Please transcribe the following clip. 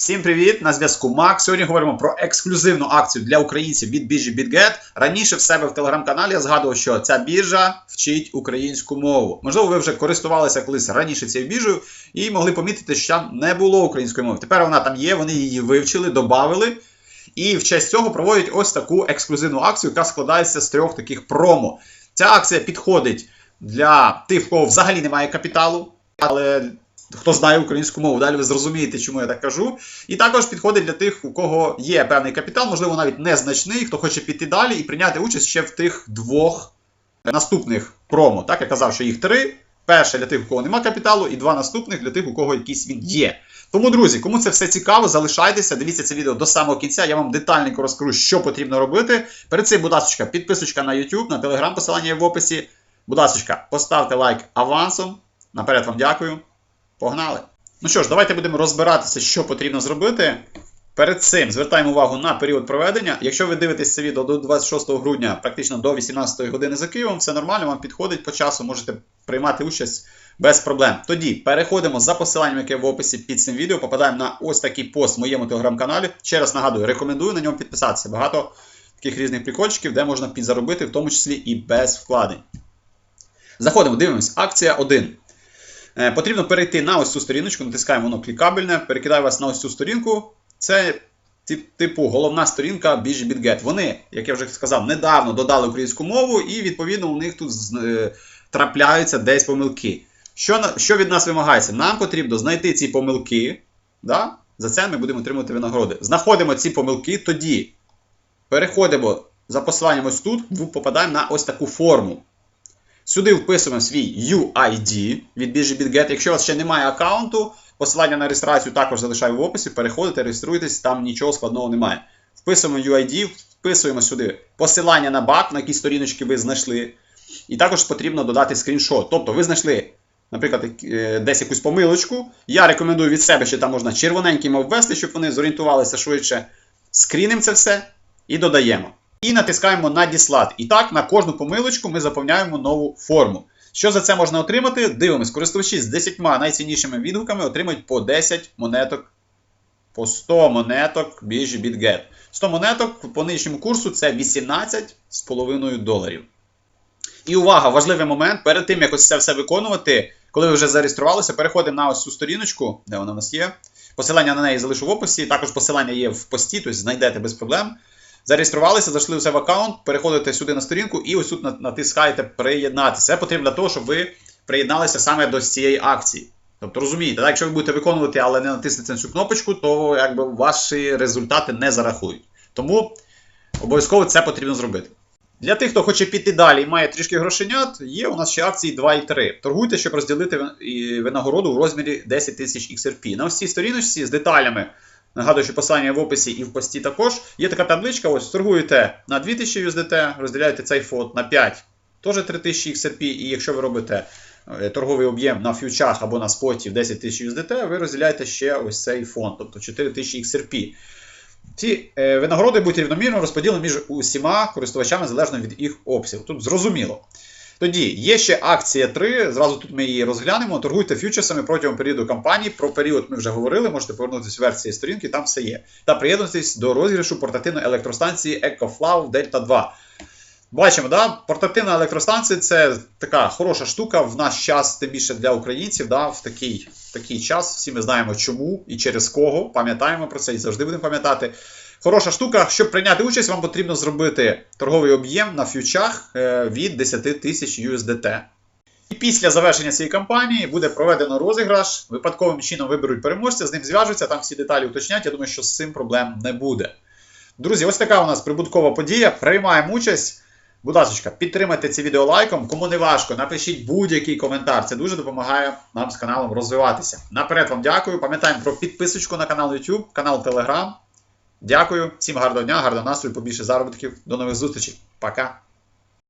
Всім привіт! На зв'язку Мак. Сьогодні говоримо про ексклюзивну акцію для українців від біржі BitGet. Раніше в себе в телеграм-каналі я згадував, що ця біржа вчить українську мову. Можливо, ви вже користувалися колись раніше цією біржею і могли помітити, що там не було української мови. Тепер вона там є, вони її вивчили, додали. І в честь цього проводять ось таку ексклюзивну акцію, яка складається з трьох таких промо. Ця акція підходить для тих, в кого взагалі немає капіталу, але хто знає українську мову, далі ви зрозумієте, чому я так кажу. І також підходить для тих, у кого є певний капітал, можливо, навіть незначний, хто хоче піти далі і прийняти участь ще в тих двох наступних промо. Так, я казав, що їх три. Перше для тих, у кого немає капіталу, і два наступних для тих, у кого якийсь він є. Тому, друзі, кому це все цікаво, залишайтеся, дивіться це відео до самого кінця. Я вам детальненько розкажу, що потрібно робити. Перед цим, будь ласка, підписочка на YouTube, на Telegram, посилання є в описі. Будь ласка, поставте лайк авансом. Наперед вам дякую. Погнали! Ну що ж, давайте будемо розбиратися, що потрібно зробити. Перед цим звертаємо увагу на період проведення. Якщо ви дивитесь це відео до 26 грудня, практично до 18 години за Києвом, все нормально, вам підходить по часу, можете приймати участь без проблем. Тоді переходимо за посиланням, яке в описі під цим відео, попадаємо на ось такий пост в моєму телеграм-каналі. Ще раз нагадую, рекомендую на ньому підписатися. Багато таких різних прикольчиків, де можна підзаробити, в тому числі і без вкладень. Заходимо, дивимось. Акція 1. Е, Потрібно перейти на ось цю сторіночку, натискаємо воно клікабельне, перекидаю вас на ось цю сторінку. Це тип- типу головна сторінка біржі BitGet. Вони, як я вже сказав, недавно додали українську мову, і відповідно у них тут е, трапляються десь помилки. Що, що від нас вимагається? Нам потрібно знайти ці помилки. Да? За це ми будемо отримувати винагороди. Знаходимо ці помилки, тоді переходимо за посиланням ось тут, попадаємо на ось таку форму. Сюди вписуємо свій UID від біржі BitGet. Якщо у вас ще немає аккаунту, посилання на реєстрацію також залишаю в описі. Переходите, реєструйтесь, там нічого складного немає. Вписуємо UID, вписуємо сюди посилання на бак, на які сторіночки ви знайшли. І також потрібно додати скріншот. Тобто ви знайшли, наприклад, е, десь якусь помилочку. Я рекомендую від себе, що там можна червоненьким обвести, щоб вони зорієнтувалися швидше. Скрінимо це все і додаємо. І натискаємо надіслати. І так, на кожну помилочку ми заповняємо нову форму. Що за це можна отримати? Дивимось, користувачі з 10 найціннішими відгуками отримають по 10 монеток, по 100 монеток біржі BitGet. 100 монеток по нинішньому курсу це 18,5 доларів. І увага, важливий момент. Перед тим, як ось це все виконувати, коли ви вже зареєструвалися, переходимо на ось цю сторіночку, де вона у нас є. Посилання на неї залишу в описі. Також посилання є в пості, тобто знайдете без проблем. Зареєструвалися, зайшли у себе в аккаунт, переходите сюди на сторінку і ось тут на- натискаєте приєднатися. Це потрібно для того, щоб ви приєдналися саме до цієї акції. Тобто розумієте, так, якщо ви будете виконувати, але не натиснете на цю кнопочку, то якби ваші результати не зарахують. Тому обов'язково це потрібно зробити. Для тих, хто хоче піти далі і має трішки грошенят, є у нас ще акції 2 і 3. Торгуйте, щоб розділити винагороду в розмірі 10 тисяч XRP. На ось цій сторіночці з деталями, нагадую, що посилання в описі і в пості також, є така табличка, ось торгуєте на 2000 USDT, розділяєте цей фонд на 5, теж 3000 XRP, і якщо ви робите е, торговий об'єм на фьючах або на споті в 10 тисяч USDT, ви розділяєте ще ось цей фонд, тобто 4000 XRP. Ці е, винагороди будуть рівномірно розподілені між усіма користувачами залежно від їх обсягу. Тут зрозуміло. Тоді є ще акція 3, зразу тут ми її розглянемо. Торгуйте фьючерсами протягом періоду кампанії. Про період ми вже говорили, можете повернутися вверх цієї сторінки, там все є. Та приєднуйтесь до розіграшу портативної електростанції EcoFlow Delta 2. Бачимо, да? портативна електростанція це така хороша штука в наш час, тим більше для українців, да? в такий, такий час. Всі ми знаємо чому і через кого. Пам'ятаємо про це і завжди будемо пам'ятати. Хороша штука, щоб прийняти участь, вам потрібно зробити торговий об'єм на фьючах е, від 10 тисяч USDT. І після завершення цієї кампанії буде проведено розіграш. Випадковим чином виберуть переможця, з ним зв'яжуться, там всі деталі уточнять. Я думаю, що з цим проблем не буде. Друзі, ось така у нас прибуткова подія. Приймаємо участь. Будь ласка, підтримайте це відео лайком. Кому не важко, напишіть будь-який коментар. Це дуже допомагає нам з каналом розвиватися. Наперед вам дякую. Пам'ятаємо про підписочку на канал YouTube, канал Telegram. Дякую, всім гарного дня, гарного настрою, побільше заробітків. До нових зустрічей. Пока.